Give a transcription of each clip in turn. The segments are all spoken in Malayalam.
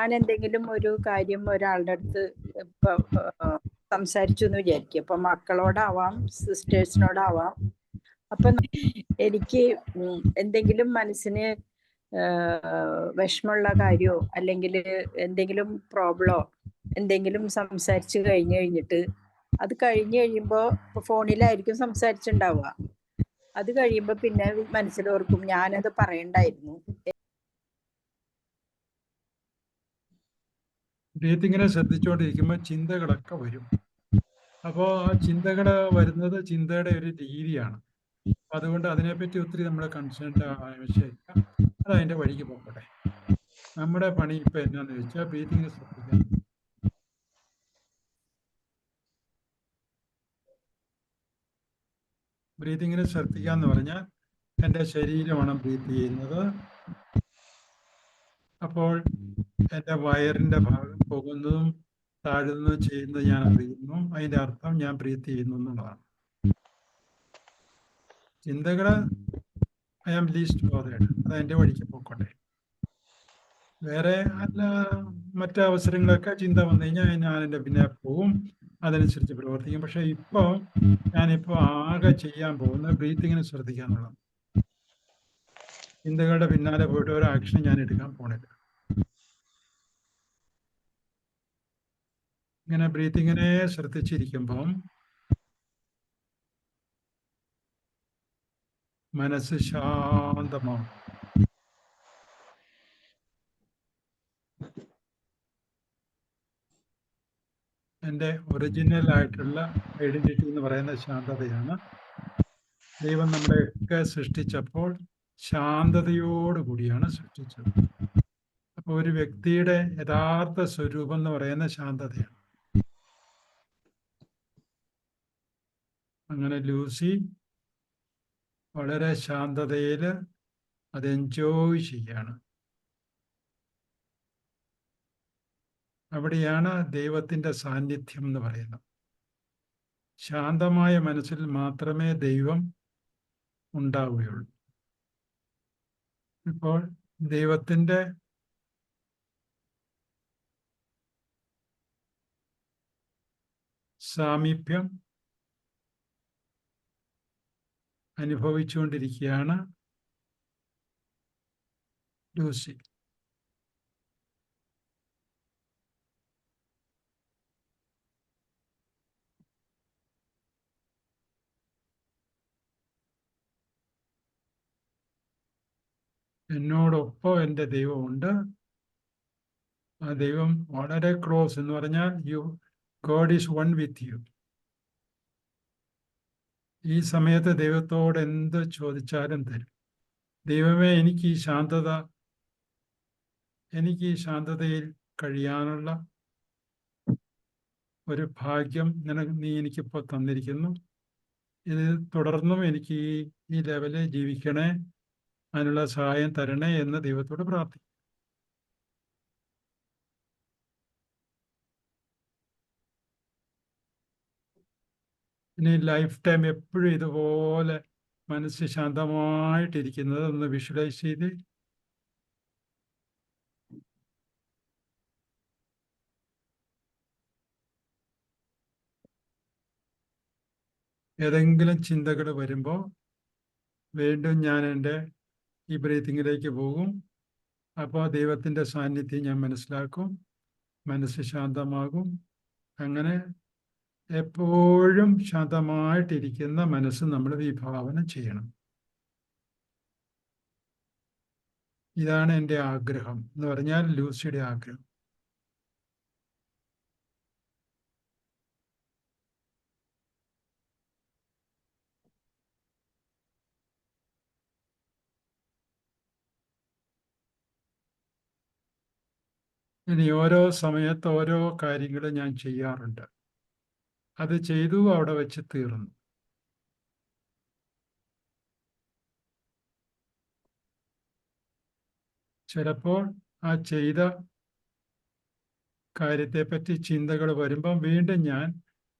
ഞാൻ എന്തെങ്കിലും ഒരു കാര്യം ഒരാളുടെ അടുത്ത് ഇപ്പൊ സംസാരിച്ചു എന്ന് വിചാരിക്കും. അപ്പൊ മക്കളോടാവാം സിസ്റ്റേഴ്സിനോടാവാം. അപ്പൊ എനിക്ക് എന്തെങ്കിലും മനസ്സിന് വിഷമമുള്ള കാര്യമോ അല്ലെങ്കിൽ എന്തെങ്കിലും പ്രോബ്ലമോ എന്തെങ്കിലും സംസാരിച്ചു കഴിഞ്ഞു കഴിഞ്ഞിട്ട് അത് കഴിഞ്ഞു കഴിയുമ്പോൾ ഫോണിലായിരിക്കും സംസാരിച്ചിട്ടുണ്ടാവുക അത് കഴിയുമ്പോൾ പിന്നെ മനസ്സിലോർക്കും ഞാനത് പറയണ്ടായിരുന്നു. ബ്രീത്തിങ്ങിനെ ശ്രദ്ധിച്ചുകൊണ്ടിരിക്കുമ്പോൾ ചിന്തകളൊക്കെ വരും. അപ്പോൾ ആ ചിന്തകൾ വരുന്നത് ചിന്തയുടെ ഒരു രീതിയാണ്. അതുകൊണ്ട് അതിനെപ്പറ്റി ഒത്തിരി നമ്മൾ കൺസേൺഡ് ആവശ്യമില്ല. അത് അതിന്റെ വഴിക്ക് പോകട്ടെ നമ്മുടെ പണി ഇപ്പം എന്നാന്ന് വെച്ചാൽ ബ്രീത്തിങ്ങിനെ ശ്രദ്ധിക്കാം. ബ്രീത്തിങ്ങിനെ ശ്രദ്ധിക്കുക എന്ന് പറഞ്ഞാൽ എന്റെ ശരീരമാണ് ബ്രീത്ത് ചെയ്യുന്നത്. അപ്പോൾ എന്റെ വയറിന്റെ ഭാഗം പോകുന്നതും താഴുന്നതും ചെയ്യുന്നത് ഞാൻ അറിയുന്നു. അതിന്റെ അർത്ഥം ഞാൻ പ്രീതി ചെയ്യുന്നു എന്നുള്ളതാണ്. ചിന്തകൾ ഐ ആം ലീസ്റ്റ് ബോധേഡ് അത് എന്റെ വഴിക്ക് പോയിക്കോട്ടെ. വേറെ അല്ല മറ്റു അവസരങ്ങളൊക്കെ ചിന്ത വന്നു കഴിഞ്ഞാൽ ഞാൻ എന്റെ പിന്നെ പോവും അതനുസരിച്ച് പ്രവർത്തിക്കും. പക്ഷെ ഇപ്പോൾ ഞാനിപ്പോൾ ആകെ ചെയ്യാൻ പോകുന്ന ബ്രീത്തിങ്ങിനെ ശ്രദ്ധിക്കുക ചിന്തകളുടെ പിന്നാലെ പോയിട്ട് ഒരു ആക്ഷൻ ഞാൻ എടുക്കാൻ പോണില്ല. ഇങ്ങനെ ബ്രീത്തിങ്ങിനെ ശ്രദ്ധിച്ചിരിക്കുമ്പം മനസ്സ് ശാന്തമാണ് എന്റെ ഒറിജിനൽ ആയിട്ടുള്ള ഐഡന്റിറ്റി എന്ന് പറയുന്ന ശാന്തതയാണ്. ദൈവം നമ്മളെയൊക്കെ സൃഷ്ടിച്ചപ്പോൾ ശാന്തതയോടുകൂടിയാണ് സൃഷ്ടിച്ചത്. അപ്പോൾ ഒരു വ്യക്തിയുടെ യഥാർത്ഥ സ്വരൂപം എന്ന് പറയുന്ന ശാന്തതയാണ്. അങ്ങനെ ലൂസി വളരെ ശാന്തതയിൽ അത് എൻജോയ് ചെയ്യാണ്. അവിടെയാണ് ദൈവത്തിന്റെ സാന്നിധ്യം എന്ന് പറയുന്നത്. ശാന്തമായ മനസ്സിൽ മാത്രമേ ദൈവം ഉണ്ടാവുകയുള്ളൂ. ഇപ്പോൾ ദൈവത്തിന്റെ സാമീപ്യം അനുഭവിച്ചുകൊണ്ടിരിക്കുകയാണ് ലൂസി. എന്നോടൊപ്പം എന്റെ ദൈവമുണ്ട്. ആ ദൈവം വളരെ ക്ലോസ് എന്ന് പറഞ്ഞാൽ you God is one with you ഈ സമയത്ത് ദൈവത്തോട് എന്ത് ചോദിച്ചാലും തരും. ദൈവമേ എനിക്ക് ഈ ശാന്തത എനിക്ക് ഈ ശാന്തതയിൽ കഴിയാനുള്ള ഒരു ഭാഗ്യം നിനക്ക് നീ എനിക്കിപ്പോൾ തന്നിരിക്കുന്നു. ഇത് തുടർന്നും എനിക്ക് ഈ ലെവലിൽ ജീവിക്കണേ അതിനുള്ള സഹായം തരണേ എന്ന് ദൈവത്തോട് പ്രാർത്ഥിക്കും ഇനി ലൈഫ് ടൈം എപ്പോഴും ഇതുപോലെ മനസ്സ് ശാന്തമായിട്ടിരിക്കുന്നത് ഒന്ന് വിഷ്വലൈസ് ചെയ്ത്. ഏതെങ്കിലും ചിന്തകൾ വരുമ്പോൾ വീണ്ടും ഞാൻ എന്റെ ഈ ബ്രീത്തിങ്ങിലേക്ക് പോകും. അപ്പോൾ ദൈവത്തിന്റെ സാന്നിധ്യം ഞാൻ മനസ്സിലാക്കും. മനസ്സ് ശാന്തമാകും. അങ്ങനെ എപ്പോഴും ശാന്തമായിട്ടിരിക്കുന്ന മനസ്സ് നമ്മൾ വിഭാവനം ചെയ്യണം. ഇതാണ് എന്റെ ആഗ്രഹം എന്ന് പറഞ്ഞാൽ ലൂസിയുടെ ആഗ്രഹം. ഇനി ഓരോ സമയത്ത് ഓരോ കാര്യങ്ങൾ ഞാൻ ചെയ്യാറുണ്ട്. അത് ചെയ്തു അവിടെ വെച്ച് തീർന്നു? ചിലപ്പോൾ ആ ചെയ്ത കാര്യത്തെപ്പറ്റി ചിന്തകൾ വരുമ്പം വീണ്ടും ഞാൻ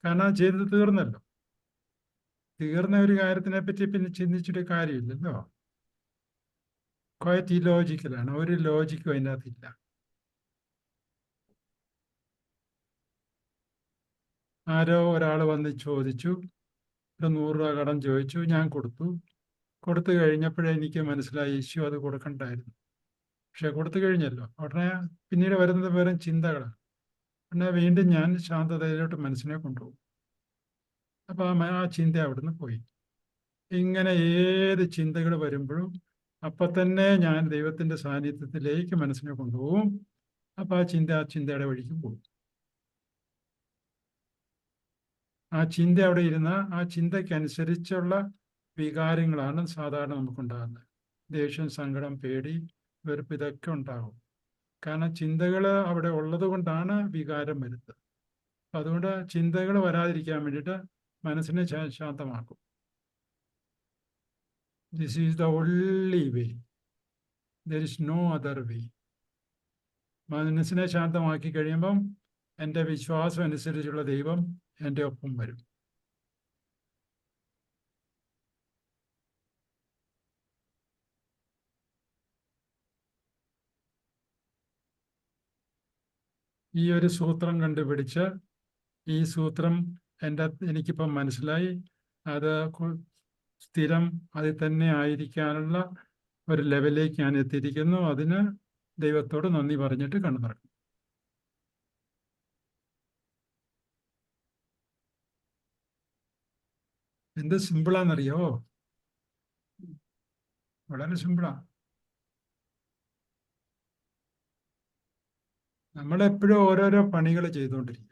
കാരണം ആ ചെയ്ത് തീർന്നല്ലോ. തീർന്ന ഒരു കാര്യത്തിനെ പറ്റി പിന്നെ ചിന്തിച്ചിട്ട് കാര്യമില്ലല്ലോ. ക്വയറ്റ് ഇലോജിക്കലാണ് ഒരു ലോജിക്കും അതിനകത്തില്ല. ആരോ ഒരാൾ വന്ന് ചോദിച്ചു. ഒരു നൂറ് രൂപ കടം ചോദിച്ചു. ഞാൻ കൊടുത്തു. കൊടുത്തു കഴിഞ്ഞപ്പോഴേ എനിക്ക് മനസ്സിലായി ഇഷ്യു അത് കൊടുക്കണ്ടായിരുന്നു. പക്ഷെ കൊടുത്തു കഴിഞ്ഞല്ലോ. ഉടനെ പിന്നീട് വരുന്നത് വെറും ചിന്തകളാണ് ഉടനെ വീണ്ടും ഞാൻ ശാന്തതയിലോട്ട് മനസ്സിനെ കൊണ്ടുപോകും. അപ്പൊ ആ ചിന്ത അവിടുന്ന് പോയി. ഇങ്ങനെ ഏത് ചിന്തകൾ വരുമ്പോഴും അപ്പൊ തന്നെ ഞാൻ ദൈവത്തിന്റെ സാന്നിധ്യത്തിലേക്ക് മനസ്സിനെ കൊണ്ടുപോകും. അപ്പൊ ആ ചിന്ത ആ ചിന്തയുടെ വഴിക്ക് പോകും. ആ ചിന്ത അവിടെ ഇരുന്ന ആ ചിന്തയ്ക്കനുസരിച്ചുള്ള വികാരങ്ങളാണ് സാധാരണ നമുക്കുണ്ടാകുന്നത്. ദേഷ്യം സങ്കടം പേടി വെറുപ്പ് ഇതൊക്കെ ഉണ്ടാകും കാരണം ചിന്തകൾ അവിടെ ഉള്ളത് കൊണ്ടാണ് വികാരം വരുന്നത്. അതുകൊണ്ട് ചിന്തകൾ വരാതിരിക്കാൻ വേണ്ടിയിട്ട് മനസ്സിനെ ശാന്തമാക്കും. This is the only way there is no other way മനസ്സിനെ ശാന്തമാക്കി കഴിയുമ്പം എന്റെ വിശ്വാസം അനുസരിച്ചുള്ള ദൈവം എന്റെ ഒപ്പം വരും. ഈ ഒരു സൂത്രം കണ്ടുപിടിച്ച് ഈ സൂത്രം എന്റെ എനിക്കിപ്പം മനസ്സിലായി. അത് സ്ഥിരം അതിൽ തന്നെ ആയിരിക്കാനുള്ള ഒരു ലെവലിലേക്ക് ഞാൻ എത്തിയിരിക്കുന്നു. അതിന് ദൈവത്തോട് നന്ദി പറഞ്ഞിട്ട് കണ്ടു തുറക്കും എന്ത് സിമ്പിളാന്നറിയോ? വളരെ സിമ്പിളാ. നമ്മളെപ്പോഴും ഓരോരോ പണികൾ ചെയ്തുകൊണ്ടിരിക്കും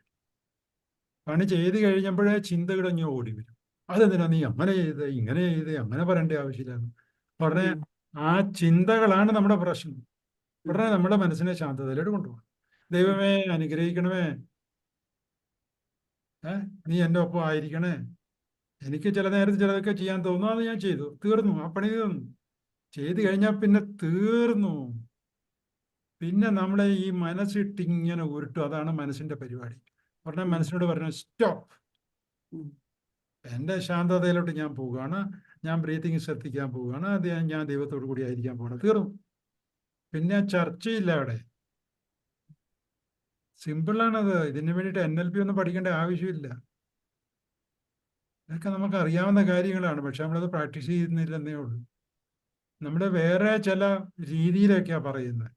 പണി ചെയ്ത് കഴിഞ്ഞപ്പോഴേ ചിന്തകൾ അങ്ങ് ഓടി വരും. അതെന്തിനാ നീ അങ്ങനെ ചെയ്ത് ഇങ്ങനെ ചെയ്ത് അങ്ങനെ പറയേണ്ട ആവശ്യമില്ല ഉടനെ ആ ചിന്തകളാണ് നമ്മുടെ പ്രശ്നം. ഉടനെ നമ്മുടെ മനസ്സിനെ ശാന്തതയിലോട്ട് കൊണ്ടുപോകണം. ദൈവമേ അനുഗ്രഹിക്കണമേ. ഏ? നീ എന്റെ ഒപ്പം ആയിരിക്കണേ. എനിക്ക് ചില നേരത്ത് ചിലതൊക്കെ ചെയ്യാൻ തോന്നുന്നു അത് ഞാൻ ചെയ്തു. തീർന്നു. ആ പണി തീർന്നു. ചെയ്ത് കഴിഞ്ഞാൽ പിന്നെ തീർന്നു. പിന്നെ നമ്മളെ ഈ മനസ്സിട്ട് ഇങ്ങനെ ഉരുട്ടും. അതാണ് മനസ്സിന്റെ പരിപാടി. ഉടനെ മനസ്സിനോട് പറഞ്ഞു സ്റ്റോപ്പ്. എന്റെ ശാന്തതയിലോട്ട് ഞാൻ പോവുകയാണ്. ഞാൻ ബ്രീത്തിങ് ശ്രദ്ധിക്കാൻ പോവുകയാണ്. അത് ഞാൻ- ദൈവത്തോട് ദൈവത്തോടു കൂടി ആയിരിക്കാൻ പോകണം തീർന്നു. പിന്നെ ചർച്ചയില്ല അവിടെ. സിമ്പിളാണത് ഇതിന് വേണ്ടിയിട്ട് എൻ എൽ പി ഒന്നും പഠിക്കേണ്ട ആവശ്യമില്ല. ഇതൊക്കെ നമുക്ക് അറിയാവുന്ന കാര്യങ്ങളാണ്. പക്ഷെ നമ്മളത് പ്രാക്ടീസ് ചെയ്യുന്നില്ലെന്നേ ഉള്ളൂ. നമ്മുടെ വേറെ ചില രീതിയിലൊക്കെയാ പറയുന്നത്.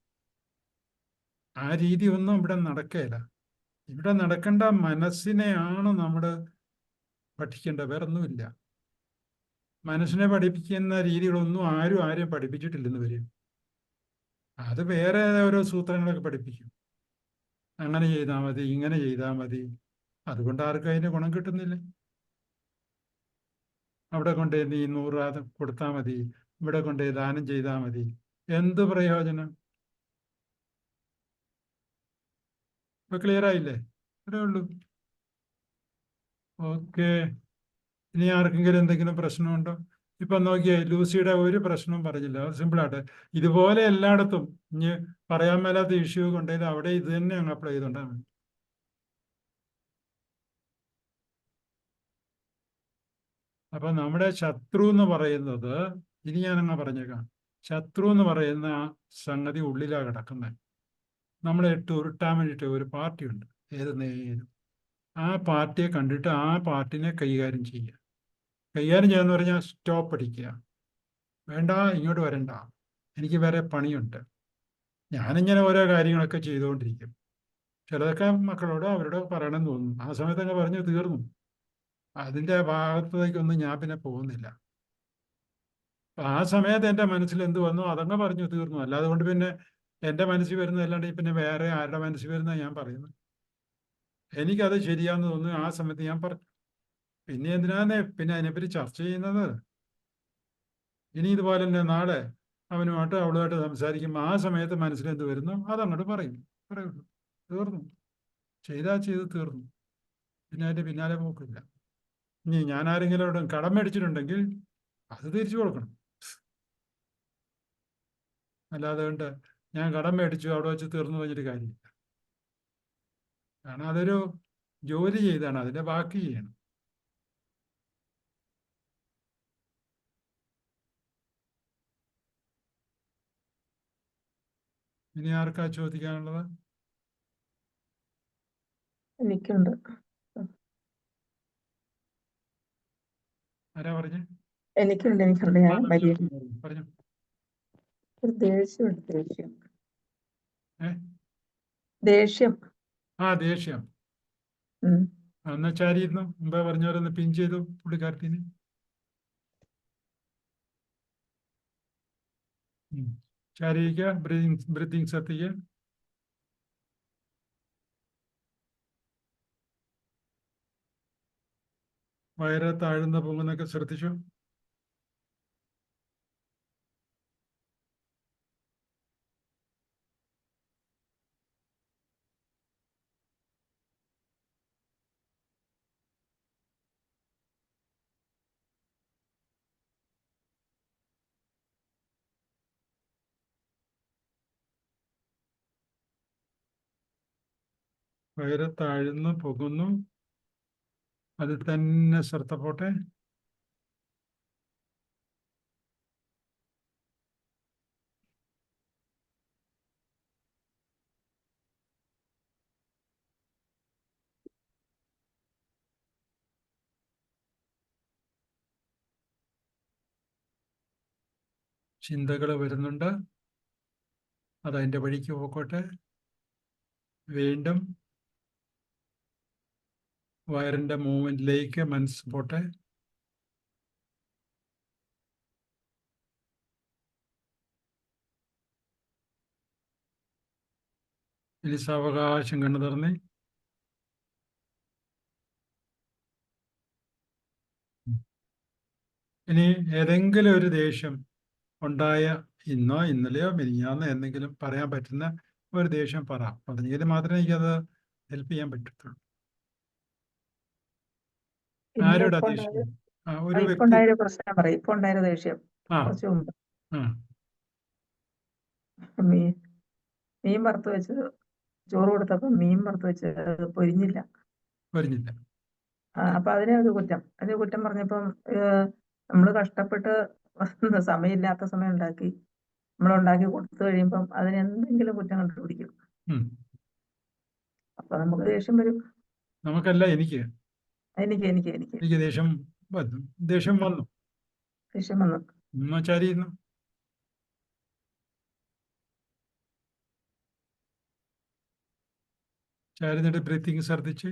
ആ രീതി ഒന്നും ഇവിടെ നടക്കുകയില്ല ഇവിടെ നടക്കേണ്ട മനസ്സിനെയാണ് നമ്മൾ പഠിക്കേണ്ടത്. വേറെ ഒന്നുമില്ല മനസ്സിനെ പഠിപ്പിക്കുന്ന രീതികളൊന്നും ആരും ആരെയും പഠിപ്പിച്ചിട്ടില്ലെന്ന് വരും. അത് വേറെ ഓരോ സൂത്രങ്ങളൊക്കെ പഠിപ്പിക്കും. അങ്ങനെ ചെയ്താൽ മതി ഇങ്ങനെ ചെയ്താൽ മതി. അതുകൊണ്ട് ആർക്കും അതിന്റെ ഗുണം കിട്ടുന്നില്ല. അവിടെ കൊണ്ട് നീ നൂറ് കൊടുത്താൽ മതി. ഇവിടെ കൊണ്ട് ദാനം ചെയ്താൽ മതി. എന്ത് പ്രയോജനം? ഇപ്പൊ ക്ലിയർ ആയില്ലേ? അത്രേ ഉള്ളൂ. ഓക്കെ. ഇനി ആർക്കെങ്കിലും എന്തെങ്കിലും പ്രശ്നമുണ്ടോ? ഇപ്പൊ നോക്കിയേ ലൂസിയുടെ ഒരു പ്രശ്നവും പറഞ്ഞില്ല. സിമ്പിളായിട്ട് ഇതുപോലെ എല്ലായിടത്തും ഇനി പറയാൻ മേലാത്ത ഇഷ്യൂ കൊണ്ടെങ്കിൽ അവിടെ ഇത് തന്നെ അങ്ങ് അപ്ലൈ ചെയ്തോണ്ടാ മതി. അപ്പൊ നമ്മുടെ ശത്രു എന്ന് പറയുന്നത് ഇനി ഞാനങ്ങ് പറഞ്ഞേക്കാം. ശത്രു എന്ന് പറയുന്ന സംഗതി ഉള്ളിലാണ് കിടക്കുന്നത് നമ്മളെ ഇട്ട് ഉരുട്ടാൻ വേണ്ടിയിട്ട് ഒരു പാർട്ടിയുണ്ട്. ഏത് നേരം ആ പാർട്ടിയെ കണ്ടിട്ട് ആ പാർട്ടിനെ കൈകാര്യം ചെയ്യുക. കൈകാര്യം ചെയ്യാന്ന് പറഞ്ഞാൽ സ്റ്റോപ്പ് അടിക്കുക. വേണ്ട ഇങ്ങോട്ട് വരണ്ട. എനിക്ക് വേറെ പണിയുണ്ട്. ഞാനിങ്ങനെ ഓരോ കാര്യങ്ങളൊക്കെ ചെയ്തുകൊണ്ടിരിക്കും ചിലതൊക്കെ മക്കളോട് അവരോട് പറയണമെന്ന് തോന്നുന്നു. ആ സമയത്തൊക്കെ പറഞ്ഞു തീർന്നു. അതിന്റെ ഭാഗത്തേക്കൊന്നും ഞാൻ പിന്നെ പോകുന്നില്ല. ആ സമയത്ത് എന്റെ മനസ്സിൽ എന്ത് വന്നു? അതങ്ങ് പറഞ്ഞു തീർന്നു. അല്ലാതെ കൊണ്ട് പിന്നെ എന്റെ മനസ്സിൽ വരുന്നതല്ലാണ്ട് പിന്നെ വേറെ ആരുടെ മനസ്സിൽ വരുന്ന ഞാൻ പറയുന്നു. എനിക്കത് ശരിയാന്ന് തോന്നുന്നു. ആ സമയത്ത് ഞാൻ പറഞ്ഞു. പിന്നെ എന്തിനാന്ന്? പിന്നെ അതിനെപ്പറ്റി ചർച്ച ചെയ്യുന്നത്? ഇനി ഇതുപോലെ തന്നെ നാളെ അവനുമായിട്ട് അവളുമായിട്ട് സംസാരിക്കുമ്പോൾ ആ സമയത്ത് മനസ്സിൽ എന്ത് വരുന്നു? അതങ്ങോട്ട് പറയും. പറയുള്ളൂ. തീർന്നു. ചെയ്താൽ ചെയ്ത് തീർന്നു. പിന്നെ അതിന്റെ പിന്നാലെ പോക്കില്ല. ഇനി ഞാൻ ആരെങ്കിലും കടം മേടിച്ചിട്ടുണ്ടെങ്കിൽ അത് തിരിച്ചു കൊടുക്കണം. അല്ലാതെ കൊണ്ട് ഞാൻ കടം മേടിച്ചു അവിടെ വെച്ച് തീർന്നു പറഞ്ഞിട്ട് കാര്യമില്ല. കാരണം അതൊരു ജോലി ചെയ്താണ് അതിന്റെ ബാക്കി ചെയ്യണം. ഇനി ആർക്കാ ചോദിക്കാനുള്ളത്? എനിക്കുണ്ട്. ആരാ പറഞ്ഞു? എനിക്കുണ്ട് എനിക്കുണ്ട്. ഞാൻ പറഞ്ഞു ദേഷ്യമുണ്ട് ദേഷ്യം ദേഷ്യം. ആ ദേഷ്യം. എന്നാ ചാരിയിരുന്നു മുമ്പേ പറഞ്ഞവരൊന്ന് പിൻ ചെയ്തു പുള്ളിക്കാരത്തിന്? ഉം. ബ്രീതിങ് ബ്രീതിങ് ശ്രദ്ധിക്കുക വയറ് താഴ്ന്ന പൊങ്ങുന്നൊക്കെ ശ്രദ്ധിച്ചു? വയറ് താഴ്ന്നു പോകുന്നു. അതിൽ തന്നെ ശ്രദ്ധ പോട്ടെ. ചിന്തകൾ വരുന്നുണ്ട്. അത് അതിന്റെ വഴിക്ക് പോക്കോട്ടെ. വീണ്ടും വയറിന്റെ മൂവ്മെന്റിലേക്ക് മനസ്സ് പോട്ടെ. ഇനി സാവകാശം കണ്ണു തുറന്നേ. ഇനി ഏതെങ്കിലും ഒരു ദേഷ്യം ഉണ്ടായ ഇന്നോ ഇന്നലെയോ മിനിഞ്ഞാന്നോ എന്തെങ്കിലും പറയാൻ പറ്റുന്ന ഒരു ദേഷ്യം പറ. പറഞ്ഞെങ്കിൽ മാത്രമേ എനിക്കത് ഹെൽപ്പ് ചെയ്യാൻ പറ്റത്തുള്ളൂ. ആരോടാ ദേഷ്യം? ഒരു ഇപ്പൊ വ്യക്തി. ഉണ്ടായൊരു പ്രശ്നം പറയും. ഇപ്പൊ ഉണ്ടായൊരു ദേഷ്യം. ആ. കുറച്ച് മുമ്പ്. ആ. മീൻ മീൻ വറുത്ത് വെച്ച് ചോറ് കൊടുത്തപ്പോ മീൻ വറുത്ത് വെച്ച് അത് പൊരിഞ്ഞില്ല. ആ, അപ്പൊ അതിനെ ഒരു കുറ്റം. അതിന് കുറ്റം പറഞ്ഞപ്പം നമ്മൾ നമ്മൾ കഷ്ടപ്പെട്ട് സമയമില്ലാത്ത സമയം ഉണ്ടാക്കി നമ്മൾ ഉണ്ടാക്കി കൊടുത്തു കഴിയുമ്പം അതിന് എന്തെങ്കിലും കുറ്റം കണ്ടുപിടിക്കും ഉം. അപ്പൊ നമുക്ക് ദേഷ്യം വരും. നമുക്കല്ല എനിക്ക്. എനിക്ക് എനിക്ക് എനിക്ക്. എനിക്ക് ദേഷ്യം വന്നു. ദേഷ്യം വന്നു. ദേഷ്യം വന്നു. ചാരിന്നിട്ട് ബ്രീത്തിങ് ശ്രദ്ധിച്ച്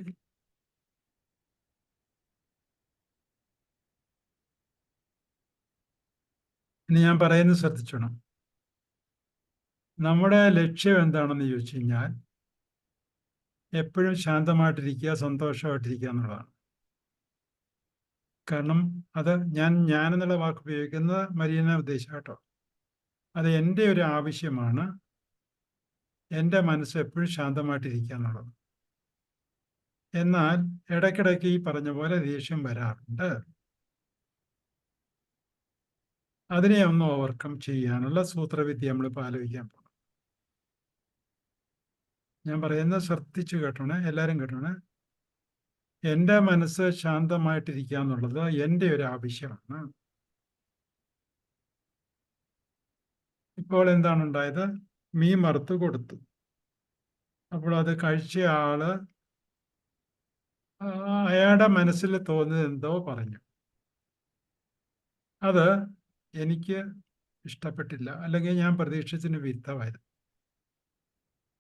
ഇനി ഞാൻ പറയുന്നത് ശ്രദ്ധിച്ചോണം. നമ്മുടെ ലക്ഷ്യം എന്താണെന്ന് ചോദിച്ചു കഴിഞ്ഞാൽ എപ്പോഴും ശാന്തമായിട്ടിരിക്കുക സന്തോഷമായിട്ടിരിക്കുക എന്നുള്ളതാണ്. കാരണം അത് ഞാൻ ഞാൻ എന്നുള്ള വാക്ക് ഉപയോഗിക്കുന്നത് മരീന ഉദ്ദേശിച്ച കേട്ടോ. അത് എന്റെ ഒരു ആവശ്യമാണ്. എന്റെ മനസ്സ് എപ്പോഴും ശാന്തമായിട്ടിരിക്കുക എന്നുള്ളത്. എന്നാൽ ഇടയ്ക്കിടയ്ക്ക് ഈ പറഞ്ഞ പോലെ ദേഷ്യം വരാറുണ്ട്. അതിനെ ഒന്ന് ഓവർകം ചെയ്യാനുള്ള സൂത്രവിദ്യ നമ്മളിപ്പോൾ ആലോചിക്കാൻ പോകണം ഞാൻ പറയുന്നത് ശ്രദ്ധിച്ചു കേട്ടോണേ എല്ലാവരും കേട്ടോണേ. എന്റെ മനസ്സ് ശാന്തമായിട്ടിരിക്കുക എന്നുള്ളത് എന്റെ ഒരു ആവശ്യമാണ്. ഇപ്പോൾ എന്താണ് ഉണ്ടായത്? മീൻ മറുത്ത് കൊടുത്തു. അപ്പോൾ അത് കഴിച്ച ആൾ അയാളുടെ മനസ്സിൽ തോന്നിയത് എന്തോ പറഞ്ഞു. അത് എനിക്ക് ഇഷ്ടപ്പെട്ടില്ല. അല്ലെങ്കിൽ ഞാൻ പ്രതീക്ഷിച്ചതിന് വിരുദ്ധമായിരുന്നു.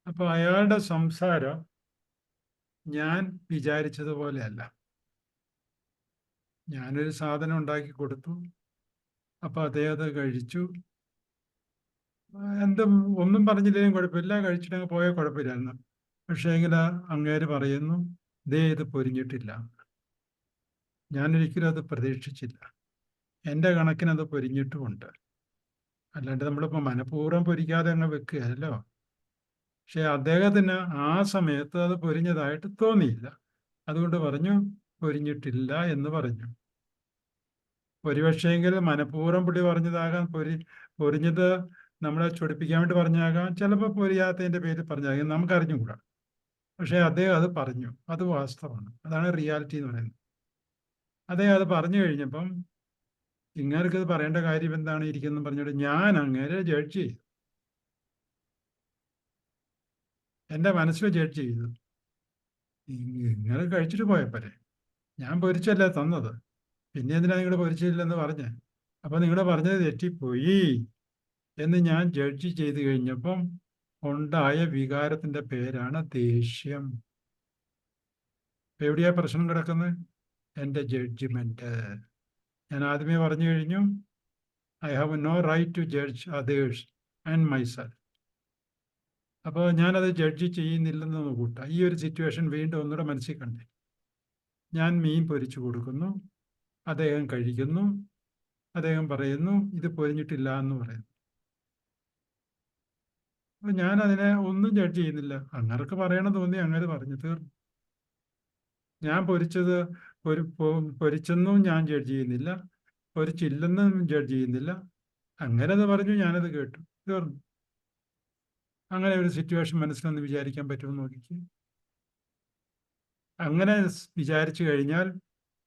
അപ്പൊ അയാളുടെ സംസാരം ഞാൻ വിചാരിച്ചതുപോലെയല്ല ഞാനൊരു സാധനം ഉണ്ടാക്കി കൊടുത്തു. അപ്പൊ അദ്ദേഹം അത് കഴിച്ചു. എന്തും ഒന്നും പറഞ്ഞില്ലെങ്കിലും കുഴപ്പമില്ല. കഴിച്ചിട്ടെങ്കിൽ പോയാൽ കുഴപ്പമില്ലായിരുന്നു. പക്ഷേ എങ്കിൽ അങ്ങേര് പറയുന്നു ദേ ഇത് പൊരിഞ്ഞിട്ടില്ല. ഞാനൊരിക്കലും അത് പ്രതീക്ഷിച്ചില്ല. എന്റെ കണക്കിന് അത് പൊരിഞ്ഞിട്ടുമുണ്ട്. അല്ലാണ്ട് നമ്മളിപ്പോൾ മനഃപൂർവം പൊരിക്കാതെ അങ്ങ് വെക്കുകയല്ലോ. പക്ഷെ അദ്ദേഹത്തിന് ആ സമയത്ത് അത് പൊരിഞ്ഞതായിട്ട് തോന്നിയില്ല. അതുകൊണ്ട് പറഞ്ഞു പൊരിഞ്ഞിട്ടില്ല എന്ന് പറഞ്ഞു. ഒരുപക്ഷെങ്കിൽ മനഃപൂർവം പുള്ളി പറഞ്ഞതാകാം പൊരി പൊരിഞ്ഞത് നമ്മളെ ചൊടിപ്പിക്കാൻ വേണ്ടി പറഞ്ഞാകാം ചിലപ്പോൾ പൊരിയാത്തതിന്റെ പേരിൽ പറഞ്ഞാകാം നമുക്ക് അറിഞ്ഞുകൂടാ പക്ഷേ അദ്ദേഹം അത് പറഞ്ഞു. അത് വാസ്തവമാണ്. അതാണ് റിയാലിറ്റി എന്ന് പറയുന്നത്. അദ്ദേഹം അത് പറഞ്ഞു കഴിഞ്ഞപ്പം ഇങ്ങേർക്ക് ഇത് പറയേണ്ട കാര്യം എന്താണ് ഇരിക്കുന്നത് പറഞ്ഞിട്ട് ഞാൻ അങ്ങനെ ജഡ്ജ് ചെയ്തു. എന്റെ മനസ്സിൽ ജഡ്ജ് ചെയ്തു. നിങ്ങൾ കഴിച്ചിട്ട് പോയപ്പോരെ ഞാൻ പൊരിച്ചല്ലേ തന്നത്? പിന്നെ എന്തിനാ നിങ്ങൾ പൊരിച്ചില്ലെന്ന് പറഞ്ഞ്? അപ്പൊ നിങ്ങൾ പറഞ്ഞത് തെറ്റിപ്പോയി എന്ന് ഞാൻ ജഡ്ജ് ചെയ്ത് കഴിഞ്ഞപ്പം ഉണ്ടായ വികാരത്തിന്റെ പേരാണ് ദേഷ്യം. എവിടെയാ പ്രശ്നം കിടക്കുന്നത്? എന്റെ ജഡ്ജ്മെന്റ് ഞാൻ ആദ്യമേ പറഞ്ഞു കഴിഞ്ഞു I have no right to judge others and myself അപ്പോൾ ഞാനത് ജഡ്ജ് ചെയ്യുന്നില്ലെന്ന് നോക്കൂട്ട ഈ ഒരു സിറ്റുവേഷൻ വീണ്ടും ഒന്നുകൂടെ മനസ്സിൽ കണ്ടേ. ഞാൻ മീൻ പൊരിച്ചു കൊടുക്കുന്നു. അദ്ദേഹം കഴിക്കുന്നു. അദ്ദേഹം പറയുന്നു ഇത് പൊരിഞ്ഞിട്ടില്ല എന്ന് പറയുന്നു. അപ്പൊ ഞാൻ അതിനെ ഒന്നും ജഡ്ജ് ചെയ്യുന്നില്ല. അങ്ങർക്ക് പറയണം തോന്നി അങ്ങനെ പറഞ്ഞു തീർന്നു. ഞാൻ പൊരിച്ചത് ഒരു പൊരിച്ചെന്നും ഞാൻ ജഡ്ജ് ചെയ്യുന്നില്ല. പൊരിച്ചില്ലെന്നും ജഡ്ജ് ചെയ്യുന്നില്ല. അങ്ങനെ അത് പറഞ്ഞു ഞാനത് കേട്ടു. തീർന്നു. അങ്ങനെ ഒരു സിറ്റുവേഷൻ മനസ്സിലൊന്ന് വിചാരിക്കാൻ പറ്റുമെന്ന് നോക്കിക്ക്. അങ്ങനെ വിചാരിച്ചു കഴിഞ്ഞാൽ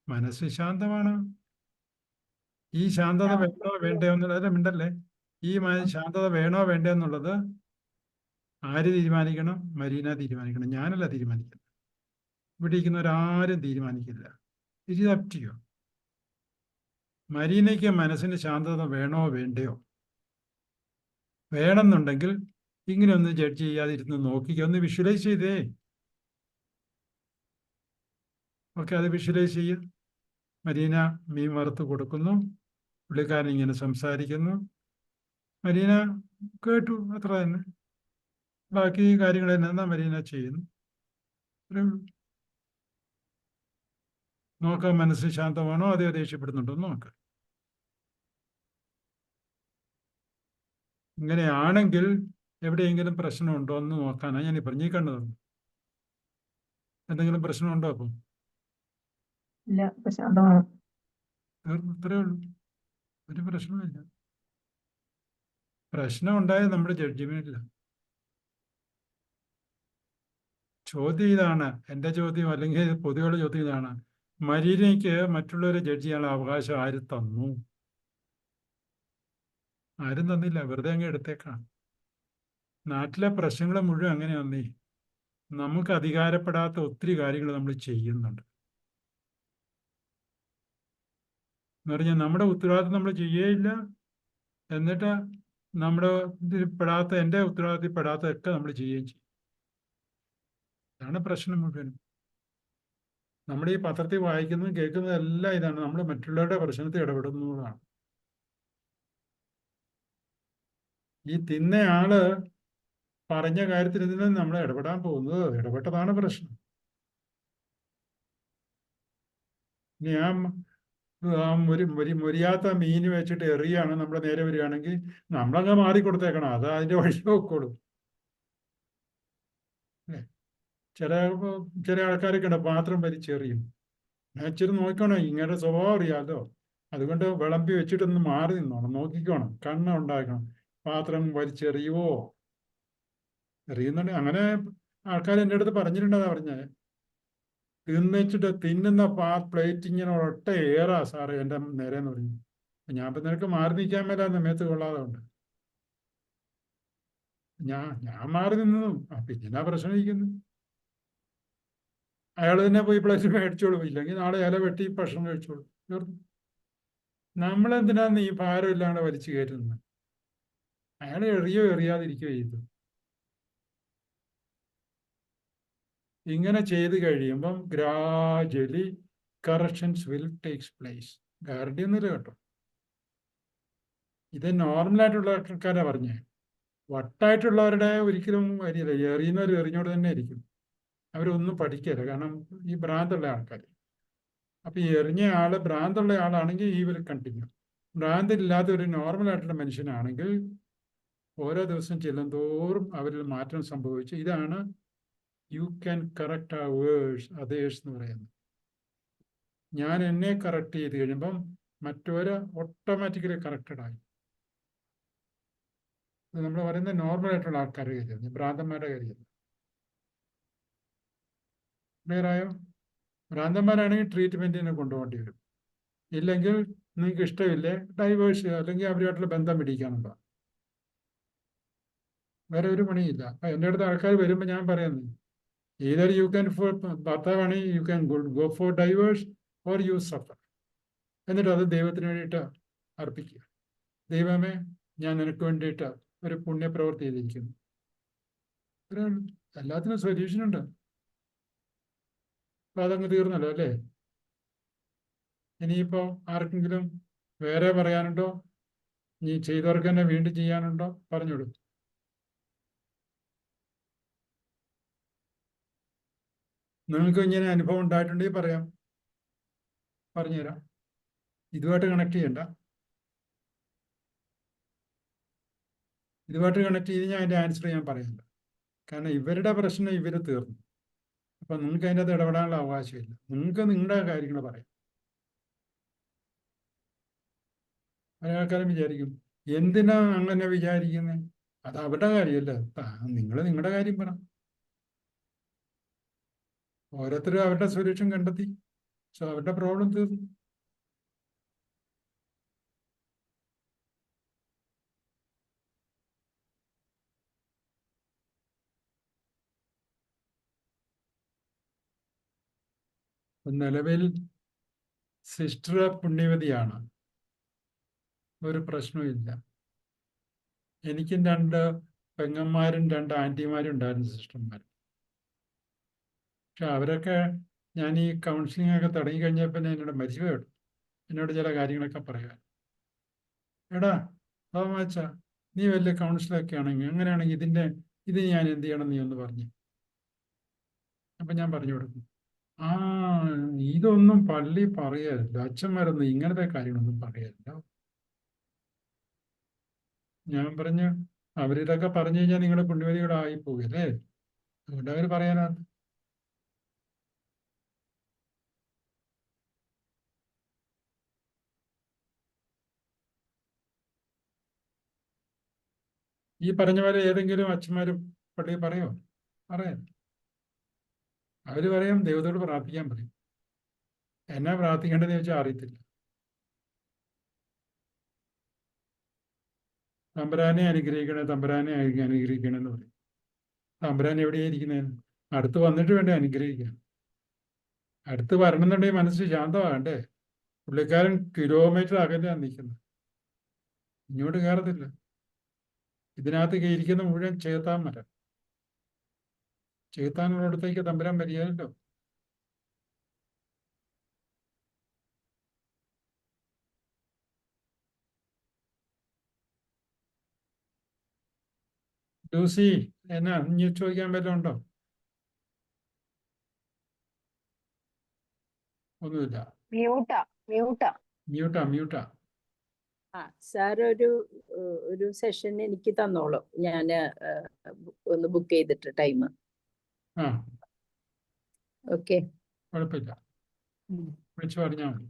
മനസ്സ് ശാന്തമാണ്. ഈ ശാന്തത വേണോ വേണ്ടയോ എന്നുള്ളത് മിണ്ടല്ലേ? ഈ ശാന്തത വേണോ വേണ്ടയോ എന്നുള്ളത് ആര് തീരുമാനിക്കണം? മരീന തീരുമാനിക്കണം. ഞാനല്ല തീരുമാനിക്കുന്നത്. ഇവിടെ ഇരിക്കുന്നവരാരും തീരുമാനിക്കില്ല. ഇറ്റ് അപ് ടു യു മരീനയ്ക്ക് മനസ്സിന് ശാന്തത വേണോ വേണ്ടയോ? വേണമെന്നുണ്ടെങ്കിൽ ഇങ്ങനെ ഒന്ന് ജഡ്ജ് ചെയ്യാതിരുന്ന് നോക്കിക്കോ. ഒന്ന് വിഷ്വലൈസ് ചെയ്തേ. ഓക്കെ അത് വിഷ്വലൈസ് ചെയ്യ. മരീന മീൻ വറുത്ത് കൊടുക്കുന്നു. പുള്ളിക്കാരൻ ഇങ്ങനെ സംസാരിക്കുന്നു. മരീന കേട്ടു അത്ര തന്നെ. ബാക്കി കാര്യങ്ങൾ എന്നാ മരീന ചെയ്യുന്നു? നോക്കാം മനസ്സ് ശാന്തമാണോ? അതേ ദേഷ്യപ്പെടുന്നുണ്ടോ? നോക്കാം. ഇങ്ങനെയാണെങ്കിൽ എവിടെയെങ്കിലും പ്രശ്നമുണ്ടോ എന്ന് നോക്കാനാണ് ഞാൻ ഈ പറഞ്ഞു ഈ കണ്ടത്? എന്തെങ്കിലും പ്രശ്നമുണ്ടോ അപ്പം തീർന്നു ഉള്ളൂ. ഒരു പ്രശ്നമില്ല പ്രശ്നം ഉണ്ടായത് നമ്മുടെ ജഡ്ജ്മെന്റില്ല ചോദ്യം ഇതാണ്. എന്റെ ചോദ്യം അല്ലെങ്കിൽ പൊതുവെയുള്ള ചോദ്യം ഇതാണ്. മരീനയ്ക്ക് മറ്റുള്ളവരെ ജഡ്ജ് ചെയ്യാനുള്ള അവകാശം ആര് തന്നു? ആരും തന്നില്ല. വെറുതെ അങ്ങ് എടുത്തേക്കാം നാട്ടിലെ പ്രശ്നങ്ങൾ മുഴുവൻ അങ്ങനെയാന്നേ. നമുക്ക് അധികാരപ്പെടാത്ത ഒത്തിരി കാര്യങ്ങൾ നമ്മൾ ചെയ്യുന്നുണ്ട്. എന്ന് പറഞ്ഞാൽ നമ്മുടെ ഉത്തരവാദിത്വം നമ്മൾ ചെയ്യുകയില്ല. എന്നിട്ട് നമ്മുടെ പെടാത്ത എന്റെ ഉത്തരവാദിത്തത്തിൽ പെടാത്തതൊക്കെ നമ്മൾ ചെയ്യുകയും ചെയ്യും. അതാണ് പ്രശ്നം മുഴുവനും. നമ്മുടെ ഈ പത്രത്തിൽ വായിക്കുന്നതും കേൾക്കുന്നതും എല്ലാം ഇതാണ്. നമ്മൾ മറ്റുള്ളവരുടെ പ്രശ്നത്തിൽ ഇടപെടുന്നതാണ് ഈ തിന്നയാൾ പറഞ്ഞ കാര്യത്തിൽ ഇതിനെ നമ്മൾ ഇടപെടാൻ പോകുന്നത് ഇടപെട്ടതാണ് പ്രശ്നം. ആ ഒരു ഒരു മൊരിയാത്ത മീൻ വെച്ചിട്ട് എറിയാണ് നമ്മുടെ നേരെ വരികയാണെങ്കിൽ നമ്മളങ്ങ് മാറിക്കൊടുത്തേക്കണം. അത് അതിന്റെ വഴി നോക്കോളൂ? ചില ചില ആൾക്കാരൊക്കെ ഉണ്ട് പാത്രം വലിച്ചെറിയും ഞാൻ ഇച്ചിരി നോക്കണം ഇങ്ങനെ സ്വഭാവം അറിയാലോ. അതുകൊണ്ട് വിളമ്പി വെച്ചിട്ടൊന്ന് മാറി നിന്നോണം നോക്കിക്കോണം. കണ്ണ ഉണ്ടാക്കണം. പാത്രം വലിച്ചെറിയുവോ? എറിയുന്നുണ്ട്. അങ്ങനെ ആൾക്കാർ എന്റെ അടുത്ത് പറഞ്ഞിട്ടുണ്ടെന്നാ പറഞ്ഞ. തിന്നിച്ചിട്ട് തിന്നുന്ന പാ പ്ലേറ്റ് ഒട്ട ഏറാ സാറേ എന്റെ നേരെ എന്ന് പറഞ്ഞു. ഞാൻ ഇപ്പൊ നിനക്ക് മാറി നിൽക്കാൻ മേലാന്ന് മേത്ത് കൊള്ളാതെ ഉണ്ട് ഞാൻ ഞാൻ മാറി നിന്നു. പിന്നെന്നാ പിന്നെ പ്രശ്നം ഇരിക്കുന്നു? അയാൾ തന്നെ പോയി പ്ലേറ്റ് മേടിച്ചോളൂ. ഇല്ലെങ്കിൽ നാളെ ഇല വെട്ടി ഭക്ഷണം കഴിച്ചോളൂ. തീർന്നു. നമ്മളെന്തിനാന്ന് ഈ ഭാരം ഇല്ലാണ്ട് വലിച്ചു കയറ്റുന്നത്? അയാൾ എറിയോ എറിയാതിരിക്കുകയോ ചെയ്തു. ഇങ്ങനെ ചെയ്ത് കഴിയുമ്പം gradually corrections will takes place guarantee ഒന്നുമില്ല കേട്ടോ. ഇത് നോർമലായിട്ടുള്ള ആൾക്കാരാണ് പറഞ്ഞേ. വട്ടായിട്ടുള്ളവരുടെ ഒരിക്കലും വരില്ല. എറിയുന്നവർ എറിഞ്ഞോട് തന്നെ ആയിരിക്കും അവരൊന്നും പഠിക്കില്ല കാരണം ഈ ഭ്രാന്തുള്ള ആൾക്കാർ അപ്പൊ ഈ എറിഞ്ഞ ആൾ ഭ്രാന്തുള്ള ആളാണെങ്കിൽ ഈ വിൽ കണ്ടിന്യൂ ഭ്രാന്തില്ലാത്ത ഒരു നോർമൽ ആയിട്ടുള്ള മനുഷ്യനാണെങ്കിൽ ഓരോ ദിവസം ചെല്ലുന്തോറും അവരിൽ മാറ്റം സംഭവിച്ചു ഇതാണ് യു ക്യാൻ കറക്റ്റ് ആ വേഴ്സ് അതേഴ്സ് എന്ന് പറയുന്നത് ഞാൻ എന്നെ കറക്റ്റ് ചെയ്ത് കഴിയുമ്പം മറ്റവര് ഓട്ടോമാറ്റിക്കലി കറക്റ്റഡ് ആയി. നമ്മൾ പറയുന്ന നോർമൽ ആയിട്ടുള്ള ആൾക്കാരുടെ കാര്യമാണ് ഭ്രാന്തന്മാരുടെ കാര്യമല്ല ക്ലിയർ ആയോ? ഭ്രാന്തന്മാരാണെങ്കിൽ ട്രീറ്റ്മെന്റിന് കൊണ്ടുപോകേണ്ടി വരും. ഇല്ലെങ്കിൽ നിങ്ങൾക്ക് ഇഷ്ടമില്ലേ ഡൈവേഴ്സ് അല്ലെങ്കിൽ അവരുമായിട്ടുള്ള ബന്ധം പിടിക്കാനുള്ള. വേറെ ഒരു പണിയില്ല അപ്പൊ എന്റെ അടുത്ത് ആൾക്കാർ വരുമ്പോൾ ഞാൻ പറയുന്നു either you can for ഭർത്താവാണെങ്കിൽ you can go for divorce or you suffer എന്നിട്ട് അത് ദൈവത്തിന് വേണ്ടിയിട്ട് അർപ്പിക്കുക. ദൈവമേ ഞാൻ നിനക്ക് വേണ്ടിയിട്ട് ഒരു പുണ്യപ്രവൃത്തി ചെയ്തിരിക്കുന്നു. എല്ലാത്തിനും സൊല്യൂഷൻ ഉണ്ട്. അപ്പൊ അതങ്ങ് തീർന്നല്ലോ അല്ലേ? ഇനിയിപ്പോ ആർക്കെങ്കിലും വേറെ പറയാനുണ്ടോ? നീ ചെയ്തവർക്ക് തന്നെ വീണ്ടും ചെയ്യാനുണ്ടോ? പറഞ്ഞോളൂ നിങ്ങൾക്ക് ഇങ്ങനെ അനുഭവം ഉണ്ടായിട്ടുണ്ടെങ്കിൽ പറയാം. പറഞ്ഞുതരാം. ഇതുമായിട്ട് കണക്ട് ചെയ്യണ്ട. ഇതുമായിട്ട് കണക്ട് ചെയ്ത് ഞാൻ അതിന്റെ ആൻസർ ഞാൻ പറയില്ല കാരണം ഇവരുടെ പ്രശ്നം ഇവർ തീർന്നു. അപ്പൊ നിങ്ങൾക്ക് അതിന്റെ അകത്ത് ഇടപെടാനുള്ള അവകാശമില്ല. നിങ്ങൾക്ക് നിങ്ങളുടെ കാര്യങ്ങൾ പറയാം. പല ആൾക്കാരും വിചാരിക്കും എന്തിനാ അങ്ങനെ വിചാരിക്കുന്നത് അത് അവരുടെ കാര്യമല്ല. നിങ്ങൾ നിങ്ങളുടെ കാര്യം പറ. ഓരോരുത്തരും അവരുടെ സൊല്യൂഷൻ കണ്ടെത്തി. സോ അവരുടെ പ്രോബ്ലം തീർന്നു. നിലവിൽ സിസ്റ്റർ പുണ്യവതിയാണ്. ഒരു പ്രശ്നവുമില്ല എനിക്കും രണ്ട് പെങ്ങന്മാരും രണ്ട് ആന്റിമാരും ഉണ്ടായിരുന്നു സിസ്റ്റർമാർ അവരൊക്കെ ഞാൻ ഈ കൗൺസിലിംഗ് ഒക്കെ തുടങ്ങി കഴിഞ്ഞപ്പോൾ എന്നോട് മരിച്ചുപോയിട്ടു എന്നോട് ചില കാര്യങ്ങളൊക്കെ പറയാൻ എടാ തോമാച്ച നീ വലിയ കൗൺസിലൊക്കെ ആണെങ്കിൽ അങ്ങനെയാണെങ്കിൽ ഇതിന്റെ ഇത് ഞാൻ എന്ത് ചെയ്യണം നീ ഒന്ന് പറഞ്ഞു. അപ്പം ഞാൻ പറഞ്ഞു കൊടുക്കും. ആ ഇതൊന്നും പള്ളി പറയരുത്. അച്ഛന്മാരൊന്നും ഇങ്ങനത്തെ കാര്യങ്ങളൊന്നും പറയരുത്. ഞാൻ പറഞ്ഞു അവരിതൊക്കെ പറഞ്ഞു കഴിഞ്ഞാൽ നിങ്ങളുടെ പുണ്യവതികളായി പോകല്ലേ അതുകൊണ്ട് അവർ പറയാനാണ് ഈ പറഞ്ഞ പോലെ ഏതെങ്കിലും അച്ഛന്മാര് പള്ളി പറയോ? പറയാം. അവർ പറയും ദൈവത്തോട് പ്രാർത്ഥിക്കാൻ പറയും. എന്നാ പ്രാർത്ഥിക്കേണ്ടതെന്ന് ചോദിച്ചാൽ അറിയത്തില്ല. തമ്പുരാനെ അനുഗ്രഹിക്കണേ തമ്പുരാനെ അനുഗ്രഹിക്കണേ എന്ന് പറയും. തമ്പുരാൻ എവിടെയാ ഇരിക്കുന്നത് അടുത്ത് വന്നിട്ട് വേണ്ടേ അനുഗ്രഹിക്കാൻ? അടുത്ത് വരണമെന്നുണ്ടെങ്കിൽ മനസ്സ് ശാന്തമാകണ്ടേ പുള്ളിക്കാരൻ കിലോമീറ്റർ അകലെയാണ് നിൽക്കുന്നത്. ഇങ്ങോട്ട് കയറത്തില്ല. ഇതിനകത്ത് ഇരിക്കുന്ന മുഴുവൻ ചേത്താൻ മരം ചേത്താനുള്ളടത്തേക്ക് തമ്പുരാൻ വരികയല്ലോ ലൂസി എന്നാ ഇനി ചോദിക്കാൻ വല്ലതും ഉണ്ടോ? ഒന്നുമില്ല. മ്യൂട്ടാ മ്യൂട്ടാ. മ്യൂട്ടാ മ്യൂട്ടാ. ആ സാർ ഒരു ഒരു സെഷൻ എനിക്ക് തന്നോളൂ. ഞാൻ ഒന്ന് ബുക്ക് ചെയ്തിട്ട് ടൈം. ഓക്കെ. കുഴപ്പമില്ല. വിളിച്ചു പറഞ്ഞാൽ മതി.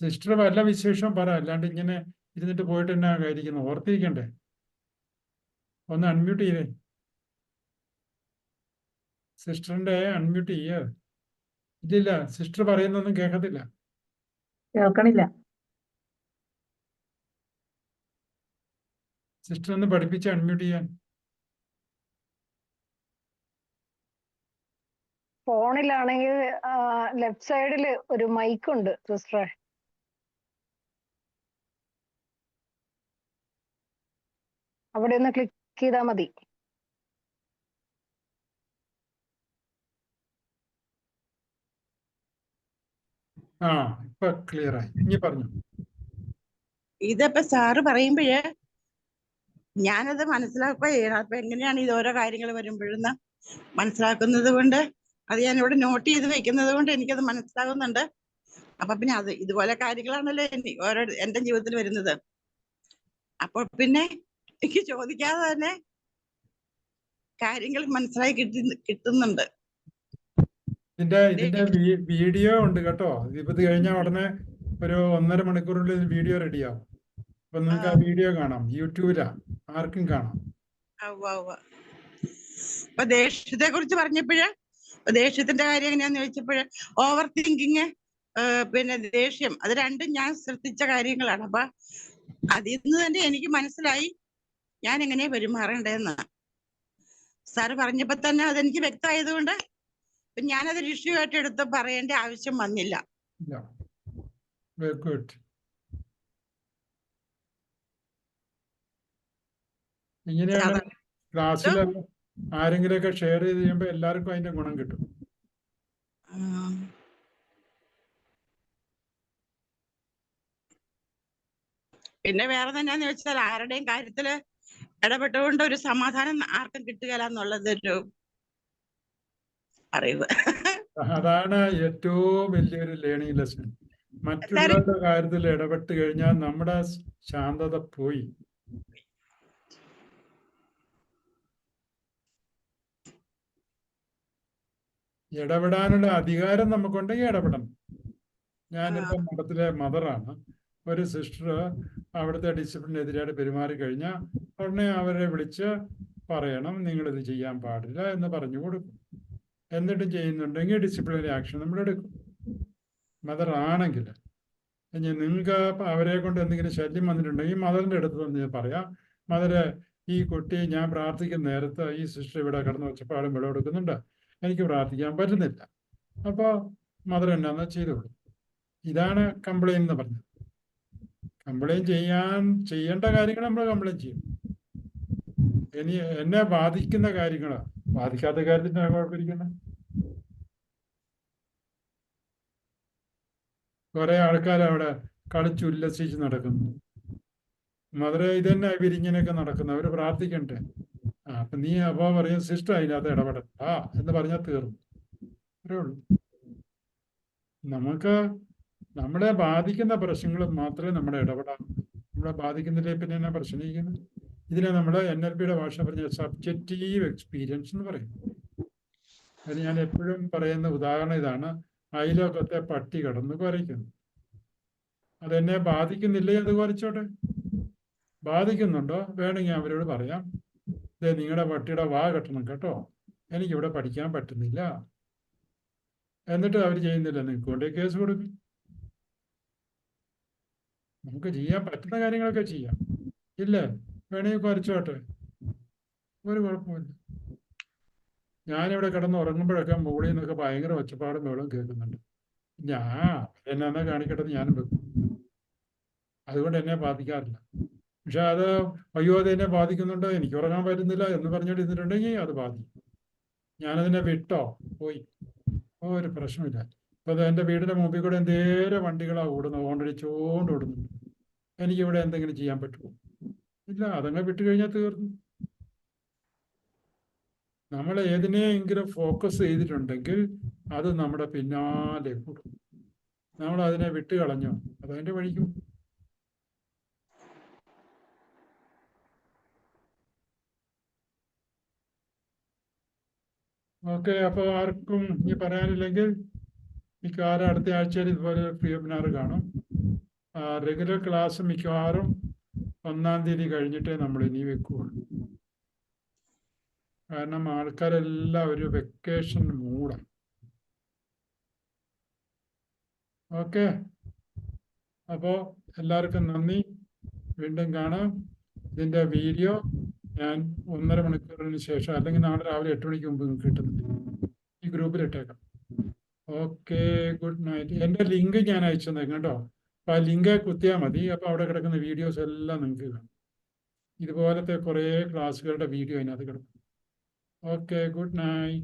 സിസ്റ്റർ വല്ല വിശേഷവും പറ. അല്ലാണ്ട് ഇങ്ങനെ ഇരുന്നിട്ട് പോയിട്ട് എന്നാ കാര്യക്കുന്നു ഓർത്തിരിക്കണ്ടേ? ഒന്ന് അൺമ്യൂട്ട് ചെയ്തേ. സിസ്റ്ററിന്റെ അൺമ്യൂട്ട് ചെയ്യ. ഇതില്ല സിസ്റ്റർ പറയുന്നൊന്നും കേൾക്കത്തില്ല കേൾക്കണില്ല. സിസ്റ്റർ ഒന്ന് പഠിപ്പിച്ച് അൺമ്യൂട്ട് ചെയ്യാൻ. ഫോണിലാണെങ്കിൽ ലെഫ്റ്റ് സൈഡിൽ ഒരു മൈക്ക് ഉണ്ട് സിസ്റ്ററെ അവിടെ ഒന്ന് ക്ലിക്ക് ചെയ്താൽ മതി. ആ ക്ലിയർ ആയി. പറഞ്ഞു. ഇതിപ്പോ സാറ് പറയുമ്പോഴ് ഞാനത് മനസ്സിലാക്കുക അപ്പൊ എങ്ങനെയാണ് ഇത് ഓരോ കാര്യങ്ങൾ വരുമ്പോഴെന്ന് മനസ്സിലാക്കുന്നത് കൊണ്ട് അത് ഞാൻ ഇവിടെ നോട്ട് ചെയ്ത് വെക്കുന്നത് കൊണ്ട് എനിക്കത് മനസ്സിലാകുന്നുണ്ട്. അപ്പൊ പിന്നെ അത് ഇതുപോലെ കാര്യങ്ങളാണല്ലോ ഓരോ എന്റെ ജീവിതത്തിൽ വരുന്നത്. അപ്പൊ പിന്നെ എനിക്ക് ചോദിക്കാതെ തന്നെ കാര്യങ്ങൾ മനസ്സിലായി കിട്ടി കിട്ടുന്നുണ്ട്. ഇതിന്റെ ഇതിന്റെ വീഡിയോ ഉണ്ട് കേട്ടോ. ഇതിപ്പോ ഇത് കഴിഞ്ഞ ഉടനെ ഒരു ഒന്നര മണിക്കൂറിനുള്ളിൽ വീഡിയോ റെഡിയാവും. അപ്പൊ നിങ്ങൾക്ക് ആ. വീഡിയോ കാണാം. യൂട്യൂബിലാ. ആർക്കും കാണാം. അപ്പൊ ദേഷ്യത്തെ കുറിച്ച് പറഞ്ഞപ്പോഴ് ദേഷ്യത്തിന്റെ കാര്യം എങ്ങനെയാന്ന് ചോദിച്ചപ്പോഴ് ഓവർ തിങ്കിങ് പിന്നെ ദേഷ്യം അത് രണ്ടും ഞാൻ ശ്രദ്ധിച്ച കാര്യങ്ങളാണ്. അപ്പൊ അതിൽ നിന്ന് തന്നെ എനിക്ക് മനസ്സിലായി ഞാൻ എങ്ങനെ പെരുമാറേണ്ടതെന്ന്. സാറ് പറഞ്ഞപ്പോ തന്നെ അതെനിക്ക് വ്യക്തമായതുകൊണ്ട് ഇപ്പൊ ഞാനതൊരു ഇഷ്യൂ ആയിട്ട് എടുത്ത് പറയേണ്ട ആവശ്യം വന്നില്ല. വെരി ഗുഡ് ഇങ്ങനെയാണ് ക്ലാസ്സിൽ ആരെങ്കിലുമൊക്കെ ഷെയർ ചെയ്ത് കഴിയുമ്പോൾ എല്ലാവർക്കും അതിന്റെ ഗുണം കിട്ടും. പിന്നെ വേറെ തന്നെയാന്ന് വെച്ചാൽ ആരുടെയും കാര്യത്തിൽ ഇടപെട്ടുകൊണ്ട് ഒരു സമാധാനം ആർക്കും കിട്ടുകയില്ല എന്നുള്ളത് ഒരു അറിവ് അതാണ് ഏറ്റവും വലിയൊരു ലേണിംഗ് ലെസൺ മറ്റുള്ളവരുടെ കാര്യത്തിൽ ഇടപെട്ട് കഴിഞ്ഞാൽ നമ്മുടെ ശാന്തത പോയി. ഇടപെടാനുള്ള അധികാരം നമുക്കുണ്ടെങ്കിൽ ഇടപെടണം. ഞാനിപ്പോ മഠത്തിലെ മദറാണ്. ഒരു സിസ്റ്റർ അവിടുത്തെ ഡിസിപ്ലിനെതിരായിട്ട് പെരുമാറി കഴിഞ്ഞാൽ ഉടനെ അവരെ വിളിച്ച് പറയണം നിങ്ങളിത് ചെയ്യാൻ പാടില്ല എന്ന് പറഞ്ഞു കൊടുക്കും. എന്നിട്ടും ചെയ്യുന്നുണ്ടെങ്കിൽ ഡിസിപ്ലിനറി ആക്ഷൻ നമ്മൾ എടുക്കും മദർ ആണെങ്കിൽ നിങ്ങൾക്ക് അവരെ കൊണ്ട് എന്തെങ്കിലും ശല്യം വന്നിട്ടുണ്ടെങ്കിൽ മദറിന്റെ അടുത്ത് വന്ന് പറയാം. മദറെ ഈ കുട്ടി ഞാൻ പ്രാർത്ഥിക്കുന്ന നേരത്ത് ഈ സിസ്റ്റർ ഇവിടെ കിടന്ന് വെച്ചപ്പാടും വിളവ് കൊടുക്കുന്നുണ്ട്. എനിക്ക് പ്രാർത്ഥിക്കാൻ പറ്റുന്നില്ല. അപ്പോൾ മദർ എന്നാന്ന് ചെയ്തോളൂ. ഇതാണ് കംപ്ലൈൻ എന്ന് പറഞ്ഞത്. കംപ്ലൈന്റ് ചെയ്യാൻ ചെയ്യേണ്ട കാര്യങ്ങൾ നമ്മൾ കംപ്ലൈന്റ് ചെയ്യും. ഇനി എന്നെ ബാധിക്കുന്ന കാര്യങ്ങൾ ബാധിക്കാത്ത കാര്യത്തിന് കുഴപ്പമിരിക്കുന്നത് കുറെ ആൾക്കാർ അവിടെ കളിച്ചുല്ലസിച്ച് നടക്കുന്നു. മധുര ഇതന്നെ വിരിഞ്ഞിനൊക്കെ നടക്കുന്നു. അവർ പ്രാർത്ഥിക്കണ്ടേ? ആ അപ്പൊ നീ അപ്പോ പറയും സിസ്റ്റർ അതിനകത്ത് ഇടപെടണ്ട എന്ന് പറഞ്ഞാൽ തീർന്നു. അത്രേ ഉള്ളൂ. നമുക്ക് നമ്മളെ ബാധിക്കുന്ന പ്രശ്നങ്ങൾ മാത്രമേ നമ്മുടെ ഇടപെടാൻ നമ്മളെ ബാധിക്കുന്നില്ലേ പിന്നെ എന്നാ പ്രശ്നിക്കുന്നത് ഇതിനെ നമ്മൾ എൻ എൽ പിയുടെ ഭാഷ പറഞ്ഞ സബ്ജക്റ്റീവ് എക്സ്പീരിയൻസ് എന്ന് പറയും. അത് ഞാൻ എപ്പോഴും പറയുന്ന ഉദാഹരണം ഇതാണ്. അയലോക്കത്തെ പട്ടി കടന്ന് കുരയ്ക്കുന്നു. അതെന്നെ ബാധിക്കുന്നില്ലേ അത് കുരച്ചോട്ടെ ബാധിക്കുന്നുണ്ടോ? വേണമെങ്കിൽ അവരോട് പറയാം. ദേ നിങ്ങളുടെ പട്ടിയുടെ വാ കെട്ടണം കേട്ടോ. എനിക്കിവിടെ പഠിക്കാൻ പറ്റുന്നില്ല. എന്നിട്ട് അവർ ചെയ്യുന്നില്ല. നിങ്ങൾക്ക് കൊണ്ടേ കേസ് കൊടുക്കും. നമുക്ക് ചെയ്യാൻ പറ്റുന്ന കാര്യങ്ങളൊക്കെ ചെയ്യാം. ഇല്ലേ? വേണമെങ്കിൽ കുറച്ചോട്ടെ. ഒരു കുഴപ്പമില്ല ഞാനിവിടെ കിടന്ന് ഉറങ്ങുമ്പോഴൊക്കെ മുകളിൽ നിന്നൊക്കെ ഭയങ്കര ഒച്ചപ്പാടും ബഹളം കേൾക്കുന്നുണ്ട്. ഞാൻ എന്നാ കാണിക്കട്ടെ ഞാനും വെക്കും. അതുകൊണ്ട് എന്നെ ബാധിക്കാറില്ല. പക്ഷെ അത് അയ്യോ അത് എന്നെ ബാധിക്കുന്നുണ്ട്? എനിക്ക് ഉറങ്ങാൻ പറ്റുന്നില്ല എന്ന് പറഞ്ഞിട്ട് ഇരുന്നിട്ടുണ്ടെങ്കിൽ അത് ബാധിക്കും. ഞാനതിനെ വിട്ടോ? പോയി. ഒരു പ്രശ്നമില്ല ഇപ്പൊ അത് എന്റെ വീടിന്റെ മുമ്പിൽ കൂടെ എന്തേരം വണ്ടികളാ ഓടുന്നത്? ഓണ്ടടിച്ചോണ്ട് ഓടുന്നുണ്ട്. എനിക്കിവിടെ എന്തെങ്കിലും ചെയ്യാൻ പറ്റുമോ? ഇല്ല അതങ്ങ് വിട്ടു കഴിഞ്ഞാൽ തീർന്നു. നമ്മൾ ഏതിനെയെങ്കിലും ഫോക്കസ് ചെയ്തിട്ടുണ്ടെങ്കിൽ അത് നമ്മുടെ പിന്നാലെ കൂടും. നമ്മൾ അതിനെ വിട്ട് കളഞ്ഞോ? അതതിന്റെ വഴിക്കും ഓക്കെ അപ്പോൾ ആർക്കും ഇനി പറയാനില്ലെങ്കിൽ മിക്കവാറും അടുത്ത ആഴ്ചയിൽ ഇതുപോലെ ഫ്രീ കാണും. റെഗുലർ ക്ലാസ് മിക്കവാറും ഒന്നാം തീയതി കഴിഞ്ഞിട്ടേ നമ്മൾ ഇനി വെക്കുകയുള്ളൂ കാരണം ആൾക്കാരെല്ലാം ഒരു വെക്കേഷൻ മൂടാണ് ഓക്കെ അപ്പോൾ എല്ലാവർക്കും നന്ദി. വീണ്ടും കാണാം. ഇതിന്റെ വീഡിയോ ഞാൻ ഒന്നര മണിക്കൂറിന് ശേഷം അല്ലെങ്കിൽ നാളെ രാവിലെ എട്ട് മണിക്ക് മുമ്പ് കിട്ടുന്നുണ്ട് ഈ ഗ്രൂപ്പിൽ ഇട്ടേക്കാം. ഓക്കെ ഗുഡ് നൈറ്റ് എന്റെ ലിങ്ക് ഞാൻ അയച്ചു തന്നേക്കാം കേട്ടോ. അപ്പോൾ ആ ലിങ്ക് കുത്തിയാൽ മതി. അപ്പോൾ അവിടെ കിടക്കുന്ന വീഡിയോസ് എല്ലാം നിങ്ങൾക്ക് കാണാം. ഇതുപോലത്തെ കുറേ ക്ലാസ്സുകളുടെ വീഡിയോ അതിനകത്ത് കിടക്കും. Okay good night